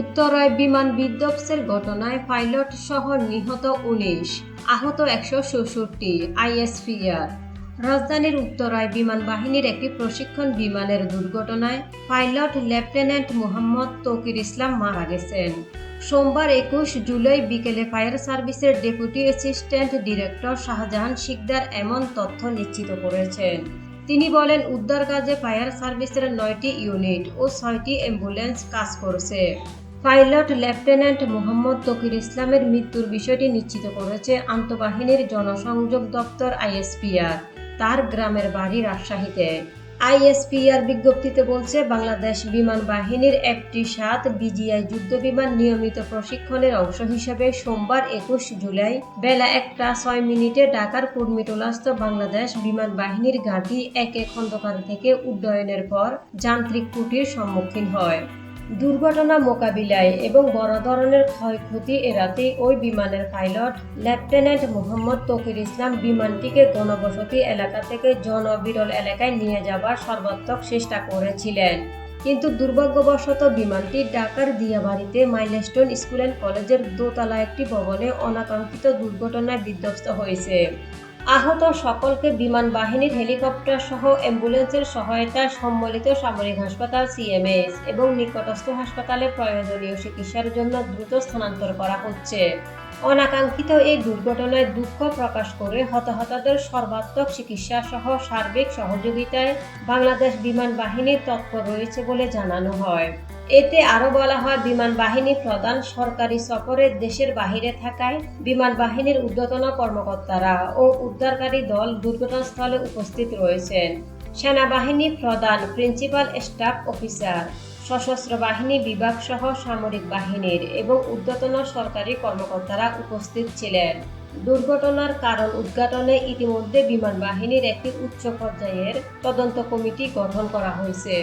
উত্তরায় বিমান বিধ্বংসের ঘটনায় পাইলট সহ নিহত উনিশ, আহত একশো চৌষট্টি আইএসপিআর। রাজধানীর উত্তরায় বিমান বাহিনীর একটি প্রশিক্ষণ বিমানের দুর্ঘটনায় পাইলট লেফটেন্যান্ট মোহাম্মদ তৌকির ইসলাম মারা গেছেন। সোমবার একুশ জুলাই বিকেলে ফায়ার সার্ভিসের deputy assistant director Shahjahan Shikder এমন তথ্য নিশ্চিত করেছেন। তিনি বলেন, উদ্ধার কাজে ফায়ার সার্ভিসের নয়টি ইউনিট ও ছয়টি অ্যাম্বুলেন্স কাজ করছে। পাইলট লেফটেন্যান্ট মোহাম্মদ তকির ইসলামের মৃত্যুর বিষয়টি নিশ্চিত করেছে আন্তঃবাহিনীর জনসংযোগ দপ্তর আইএসপিআর, তার গ্রামের বাড়ি রাজশাহীতে। আইএসপিআর বিজ্ঞপ্তিতে বলছে, বাংলাদেশ বিমান বাহিনীর একটি সাত বিজিআই যুদ্ধ বিমান নিয়মিত প্রশিক্ষণের অংশ হিসেবে সোমবার একুশ জুলাই বেলা একটা ছয় মিনিটে ঢাকার কুর্মিটোলাস্থ বাংলাদেশ বিমান বাহিনীর ঘাঁটি একে খন্দকার থেকে উড্ডয়নের পর যান্ত্রিক ত্রুটির সম্মুখীন হয়। দুর্ঘটনা মোকাবিলায় এবং বড় ধরনের ক্ষয়ক্ষতি এড়াতে ওই বিমানের পাইলট, লেফটেন্যান্ট মোহাম্মদ তকির ইসলাম বিমানটিকে ঘনবসতি এলাকা থেকে জনবিরল এলাকায় নিয়ে যাবার সর্বাত্মক চেষ্টা করেছিলেন। কিন্তু দুর্ভাগ্যবশত বিমানটি ঢাকার দিয়াবাড়িতে মাইলস্টোন স্কুল অ্যান্ড কলেজের দোতলা একটি ভবনে অনাকাঙ্ক্ষিত দুর্ঘটনায় বিধ্বস্ত হয়েছে। আহত সকলকে বিমান বাহিনীর হেলিকপ্টার সহ অ্যাম্বুলেন্সের সহায়তায় সম্মিলিত সামরিক হাসপাতাল সিএমএস এবং নিকটস্থ হাসপাতালে প্রয়োজনীয় চিকিৎসার জন্য দ্রুত স্থানান্তর করা হচ্ছে। অনাকাঙ্ক্ষিত এই দুর্ঘটনায় দুঃখ প্রকাশ করে হতাহতদের সর্বাত্মক চিকিৎসা সহ সার্বিক সহযোগিতায় বাংলাদেশ বিমান বাহিনীর তৎপর রয়েছে বলে জানানো হয়। এতে আরও বলা হয়, বিমান বাহিনী প্রধান সরকারি সফরে দেশের বাহিরে থাকায় বিমান বাহিনীর ঊর্ধ্বতন কর্মকর্তারা ও উদ্ধারকারী দল দুর্ঘটনাস্থলে উপস্থিত রয়েছেন। সেনাবাহিনী প্রধান প্রিন্সিপাল স্টাফ অফিসার, সশস্ত্র বাহিনী বিভাগ সহ সামরিক বাহিনীর এবং ঊর্ধ্বতন সরকারি কর্মকর্তারা উপস্থিত ছিলেন। দুর্ঘটনার কারণ উদ্ঘাটনে ইতিমধ্যে বিমান বাহিনীর একটি উচ্চ পর্যায়ের তদন্ত কমিটি গঠন করা হয়েছে।